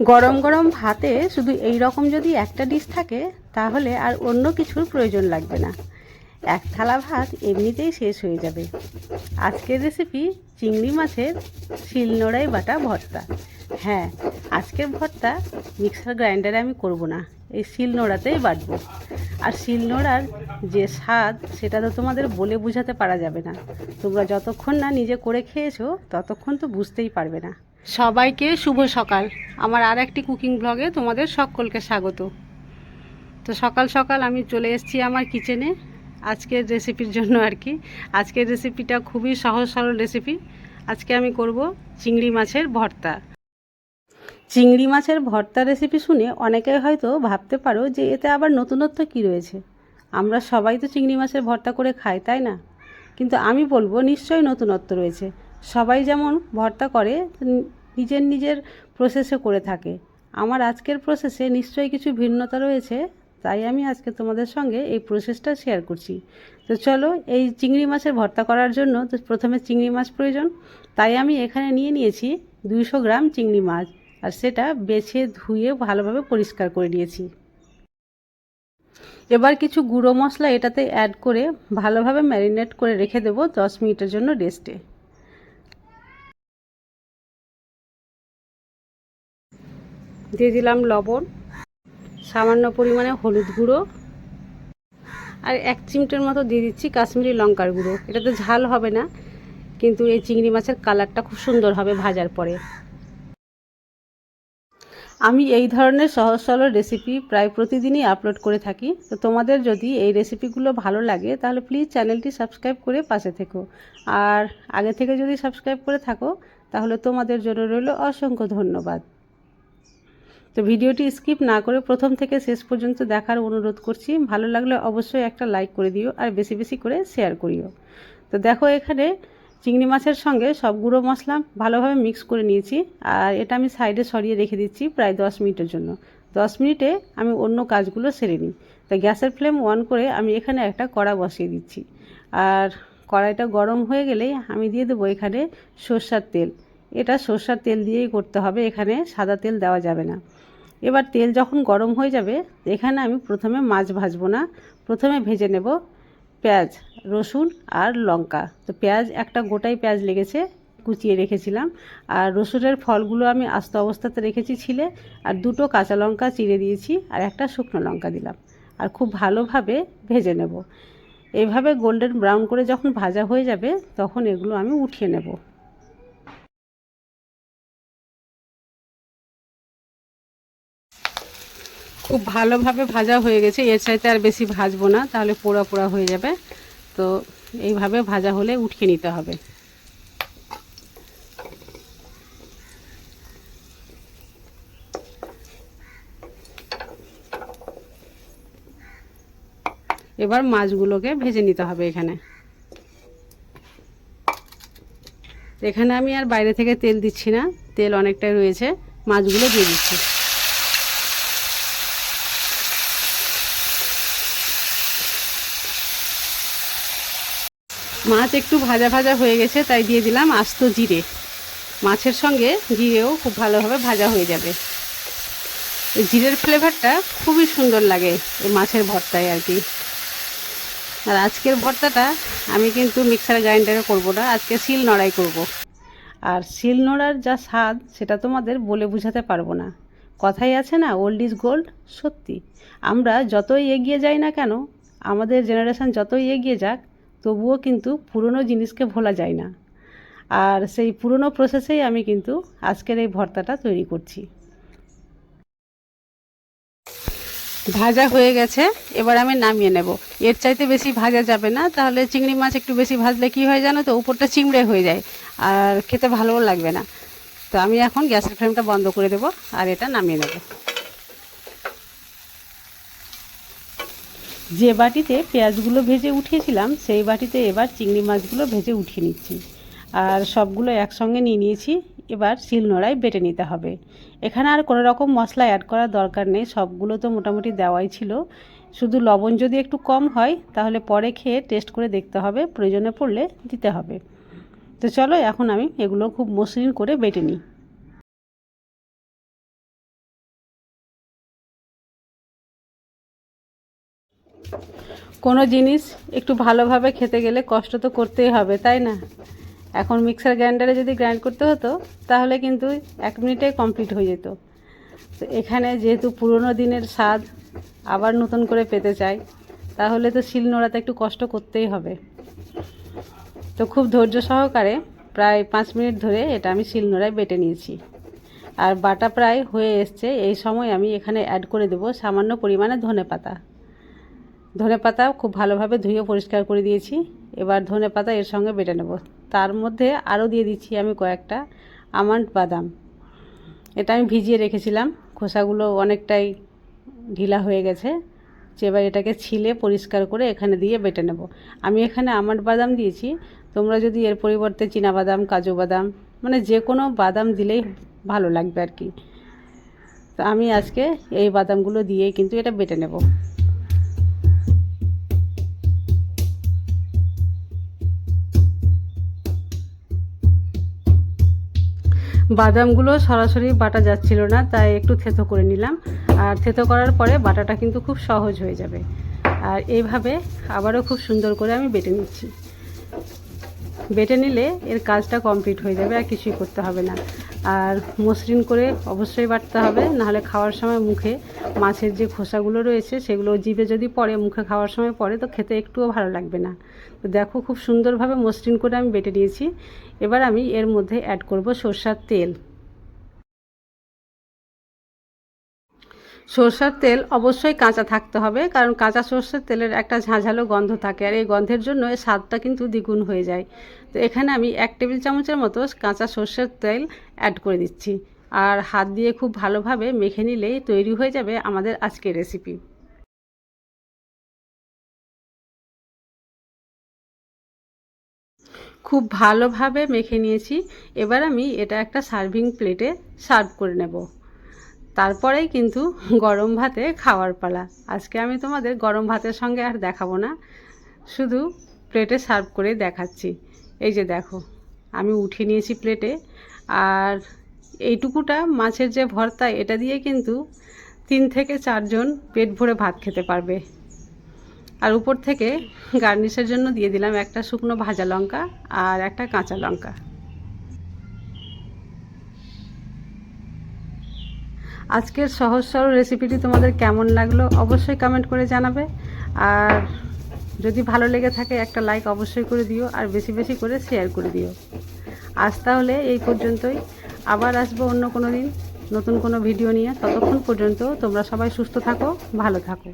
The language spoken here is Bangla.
গরম গরম ভাতে শুধু এই রকম যদি একটা ডিশ থাকে, তাহলে আর অন্য কিছুর প্রয়োজন লাগবে না। এক থালা ভাত এমনিতেই শেষ হয়ে যাবে। আজকের রেসিপি চিংড়ি মাছের শিলনোড়াই বাটা ভর্তা। হ্যাঁ আজকের ভর্তা মিক্সার গ্রাইন্ডারে আমি করব না, এই শিলনোড়াতেই বাটবো। আর শিলনোড়ার যে স্বাদ, সেটা তো তোমাদের বলে বোঝাতে পারা যাবে না। তোমরা যতক্ষণ না নিজে করে খেয়েছো, ততক্ষণ তো বুঝতেই পারবে না। সবাইকে শুভ সকাল। আমার আর একটি কুকিং ব্লগে তোমাদের সকলকে স্বাগত। তো সকাল সকাল আমি চলে এসেছি আমার কিচেনে আজকের রেসিপির জন্য আর কি। আজকের রেসিপিটা খুবই সহজ সরল রেসিপি আজকে আমি করব চিংড়ি মাছের ভর্তা। চিংড়ি মাছের ভর্তা রেসিপি শুনে অনেকে হয়তো ভাবতে পারো যে এতে আবার নতুনত্ব কি রয়েছে। আমরা সবাই তো চিংড়ি মাছের ভর্তা করে খাই, তাই না? কিন্তু আমি বলব নিশ্চয়ই নতুনত্ব রয়েছে। সবাই যেমন ভর্তা করে নিজের নিজের প্রসেসে করে থাকে। আমার আজকের প্রসেসে নিশ্চয়ই কিছু ভিন্নতা রয়েছে, তাই আমি আজকে তোমাদের সঙ্গে এই প্রসেসটা শেয়ার করছি। তো চলো, এই চিংড়ি মাছের ভর্তা করার জন্য তো প্রথমে চিংড়ি মাছ প্রয়োজন। তাই আমি এখানে নিয়ে নিয়েছি দুইশো গ্রাম চিংড়ি মাছ আর সেটা বেছে ধুয়ে ভালোভাবে পরিষ্কার করে নিয়েছি। এবার কিছু গুঁড়ো মশলা এটাতে অ্যাড করে ভালোভাবে ম্যারিনেট করে রেখে দেবো দশ মিনিটের জন্য রেস্টে দিয়ে দিলাম লবণ, সামান্য পরিমাণে হলুদ গুঁড়ো আর এক চিমটের মতো দিয়ে দিচ্ছি কাশ্মীরি লঙ্কার গুঁড়ো। এটাতে ঝাল হবে না, কিন্তু এই চিংড়ি মাছের কালারটা খুব সুন্দর হবে ভাজার পরে। আমি এই ধরনের সহজ সরল রেসিপি প্রায় প্রতিদিনই আপলোড করে থাকি। তো তোমাদের যদি এই রেসিপিগুলো ভালো লাগে, তাহলে প্লিজ চ্যানেলটি সাবস্ক্রাইব করে পাশে থেকো। আর আগে থেকে যদি সাবস্ক্রাইব করে থাকো, তাহলে তোমাদের জন্য রইল অসংখ্য ধন্যবাদ। তো ভিডিওটি স্কিপ না করে প্রথম থেকে শেষ পর্যন্ত দেখার অনুরোধ করছি। ভালো লাগলে অবশ্যই একটা লাইক করে দিও আর বেশি বেশি করে শেয়ার করিও। তো দেখো এখানে চিংড়ি মাছের সঙ্গে সব গুঁড়ো মশলা ভালোভাবে মিক্স করে নিয়েছি আর এটা আমি সাইডে সরিয়ে রেখে দিচ্ছি প্রায় দশ মিনিটের জন্য। দশ মিনিটে আমি অন্য কাজগুলো সেরে নিই। তো গ্যাসের ফ্লেম অন করে আমি এখানে একটা কড়া বসিয়ে দিচ্ছি। আর কড়াইটা গরম হয়ে গেলেই আমি দিয়ে দেবো এখানে সর্ষার তেল। এটা সর্ষার তেল দিয়েই করতে হবে, এখানে সাদা তেল দেওয়া যাবে না। এবার তেল যখন গরম হয়ে যাবে, এখানে আমি প্রথমে মাছ ভাজবো না। প্রথমে ভেজে নেব পেঁয়াজ, রসুন আর লঙ্কা। তো পেঁয়াজ, একটা গোটাই পেঁয়াজ লেগেছে, কুচিয়ে রেখেছিলাম। আর রসুনের ফলগুলো আমি আস্ত অবস্থাতে রেখেছি ছিলে, আর দুটো কাঁচা লঙ্কা চিড়ে দিয়েছি, আর একটা শুকনো লঙ্কা দিলাম। আর খুব ভালোভাবে ভেজে নেব। এইভাবে গোল্ডেন ব্রাউন করে যখন ভাজা হয়ে যাবে, তখন এগুলো আমি উঠিয়ে নেব। খুব ভালোভাবে ভাজা হয়ে গেছে। এর চাইতে আর বেশি ভাজবো না, তাহলে পোড়া পোড়া হয়ে যাবে। তো এইভাবে ভাজা হলে উঠিয়ে নিতে হবে। এবার মাছগুলোকে ভেজে নিতে হবে এখানে। এখানে আমি আর বাইরে থেকে তেল দিচ্ছি না, তেল অনেকটাই রয়েছে। মাছগুলো দিয়ে দিচ্ছি। মাছ একটু ভাজা ভাজা হয়ে গেছে, তাই দিয়ে দিলাম আস্ত জিরে। মাছের সঙ্গে জিরেও খুব ভালোভাবে ভাজা হয়ে যাবে। এই জিরের ফ্লেভারটা খুবই সুন্দর লাগে এই মাছের ভর্তায় আর কি। আর আজকের ভর্তাটা আমি কিন্তু মিক্সার গ্রাইন্ডারে করব না, আজকে শিল নড়াই করব। আর শিল নোড়ার যা স্বাদ, সেটা তোমাদের বলে বোঝাতে পারব না। কথাই আছে না ওল্ড ইজ গোল্ড সত্যি। আমরা যতই এগিয়ে যাই না কেন, আমাদের জেনারেশান যতই এগিয়ে যাক তবুও কিন্তু পুরনো জিনিসকে ভোলা যায় না। আর সেই পুরনো প্রসেসেই আমি কিন্তু আজকের এই ভর্তাটা তৈরি করছি। ভাজা হয়ে গেছে, এবার আমি নামিয়ে নেব। এর চাইতে বেশি ভাজা যাবে না, তাহলে চিংড়ি মাছ একটু বেশি ভাজলে কি হয় জানো তো, উপরটা চিংড়ে হয়ে যায়, আর খেতে ভালোও লাগবে না। তো আমি এখন গ্যাসের ফ্লেমটা বন্ধ করে দেব, আর এটা নামিয়ে নেব। যে বাটিতে পেঁয়াজগুলো ভেজে উঠিয়েছিলাম, সেই বাটিতে এবার চিংড়ি মাছগুলো ভেজে উঠিয়ে নিচ্ছি। আর সবগুলো একসঙ্গে নিয়ে নিয়েছি, এবার শিলনোড়ায় বেটে নিতে হবে। এখানে আর কোনো রকম মশলা অ্যাড করার দরকার নেই, সবগুলো তো মোটামুটি দেওয়াই ছিল। শুধু লবণ যদি একটু কম হয়, তাহলে পরে খেয়ে টেস্ট করে দেখতে হবে, প্রয়োজনে পড়লে দিতে হবে। তো চলো, এখন আমি এগুলো খুব মসৃণ করে বেটে নিই। কোনো জিনিস একটু ভালোভাবে খেতে গেলে কষ্ট তো করতেই হবে, তাই না? এখন মিক্সার গ্রাইন্ডারে যদি গ্রাইন্ড করতে হতো, তাহলে কিন্তু এক মিনিটে কমপ্লিট হয়ে যেত। তো এখানে যেহেতু পুরনো দিনের স্বাদ আবার নতুন করে পেতে চাই, তাহলে তো শিল নোড়াতে একটু কষ্ট করতেই হবে। তো খুব ধৈর্য সহকারে প্রায় পাঁচ মিনিট ধরে এটা আমি শিল নোড়ায় বেটে নিয়েছি। আর বাটা প্রায় হয়ে এসছে, এই সময় আমি এখানে অ্যাড করে দেবো সামান্য পরিমাণে ধনে পাতা ধনে পাতা খুব ভালোভাবে ধুয়ে পরিষ্কার করে দিয়েছি। এবার ধনে পাতা এর সঙ্গে বেটে নেব। তার মধ্যে আরও দিয়ে দিচ্ছি আমি কয়েকটা আমন্ড বাদাম। এটা আমি ভিজিয়ে রেখেছিলাম। খোসাগুলো অনেকটাই ঢিলা হয়ে গেছে। এবার এটাকে ছিলে পরিষ্কার করে এখানে দিয়ে বেটে নেব। আমি এখানে আমন্ড বাদাম দিয়েছি। তোমরা যদি এর পরিবর্তে বাদাম, কাজু বাদাম মানে যে কোনো বাদাম দিলেই ভালো লাগবে আর কি। তো আমি আজকে এই বাদামগুলো দিয়ে কিন্তু এটা বেটে নেব। বাদামগুলো সরাসরি বাটা যাচ্ছিল না, তাই একটু থেতো করে নিলাম। আর থেতো করার পরে বাটাটা কিন্তু খুব সহজ হয়ে যাবে। আর এইভাবে আবারও খুব সুন্দর করে আমি বেটে নিচ্ছি। বেটে নিলে এর কাজটা কমপ্লিট হয়ে যাবে, আর কিছুই করতে হবে না। আর মসৃণ করে অবশ্যই বাটতে হবে, নাহলে খাওয়ার সময় মুখে মাছের যে খোসাগুলো রয়েছে সেগুলো জিভে যদি পড়ে, মুখে খাওয়ার সময় পড়ে, তো খেতে একটুও ভালো লাগবে না। তো দেখো খুব সুন্দরভাবে মসৃণ করে আমি বেটে নিয়েছি। এবার আমি এর মধ্যে অ্যাড করব সর্ষার তেল। সর্ষার তেল অবশ্যই কাঁচা থাকতে হবে, কারণ কাঁচা সর্ষের তেলের একটা ঝাঁঝালো গন্ধ থাকে আর এই গন্ধের জন্য এর স্বাদটা কিন্তু দ্বিগুণ হয়ে যায়। তো এখানে আমি এক টেবিল চামচের মতো কাঁচা সর্ষের তেল অ্যাড করে দিচ্ছি আর হাত দিয়ে খুব ভালোভাবে মেখে নিলেই তৈরি হয়ে যাবে আমাদের আজকের রেসিপি খুব ভালোভাবে মেখে নিয়েছি, এবার আমি এটা একটা সার্ভিং প্লেটে সার্ভ করে নেব। তারপরেই কিন্তু গরম ভাতে খাওয়ার পালা। আজকে আমি তোমাদের গরম ভাতের সঙ্গে আর দেখাবো না, শুধু প্লেটে সার্ভ করে দেখাচ্ছি। এই যে দেখো, আমি উঠিয়ে নিয়েছি প্লেটে আর এইটুকুটা মাছের যে ভর্তা, এটা দিয়ে কিন্তু তিন থেকে চারজন পেট ভরে ভাত খেতে পারবে। আর উপর থেকে গার্নিশের জন্য দিয়ে দিলাম একটা শুকনো ভাজা লঙ্কা আর একটা কাঁচা লঙ্কা। আজকের সহজ সরল রেসিপিটি তোমাদের কেমন লাগল অবশ্যই কমেন্ট করে জানাবে। আর যদি ভালো লেগে থাকে একটা লাইক অবশ্যই করে দিও, আর বেশি বেশি করে শেয়ার করে দিও। আজ তাহলে এই পর্যন্তই। আবার আসব অন্য কোনো দিন নতুন কোনো ভিডিও নিয়ে। ততক্ষণ পর্যন্ত তোমরা সবাই সুস্থ থাকো, ভালো থাকো।